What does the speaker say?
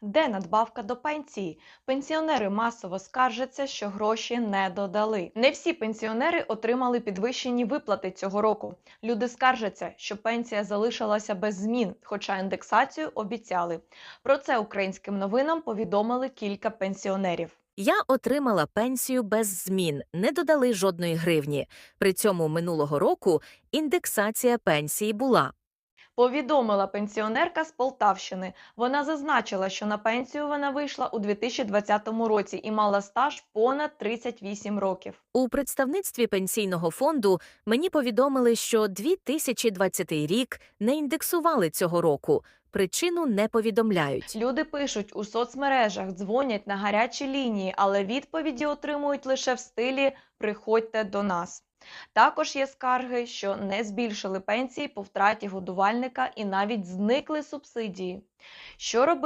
Де надбавка до пенсії? Пенсіонери масово скаржаться, що гроші не додали. Не всі пенсіонери отримали підвищені виплати цього року. Люди скаржаться, що пенсія залишилася без змін, хоча індексацію обіцяли. Про це українським новинам повідомили кілька пенсіонерів. Я отримала пенсію без змін, не додали жодної гривні. При цьому минулого року індексація пенсії була. Повідомила пенсіонерка з Полтавщини. Вона зазначила, що на пенсію вона вийшла у 2020 році і мала стаж понад 38 років. У представництві пенсійного фонду мені повідомили, що 2020 рік не індексували цього року. Причину не повідомляють. Люди пишуть у соцмережах, дзвонять на гарячі лінії, але відповіді отримують лише в стилі Приходьте до нас. Також є скарги, що не збільшили пенсії по втраті годувальника і навіть зникли субсидії. Що робити,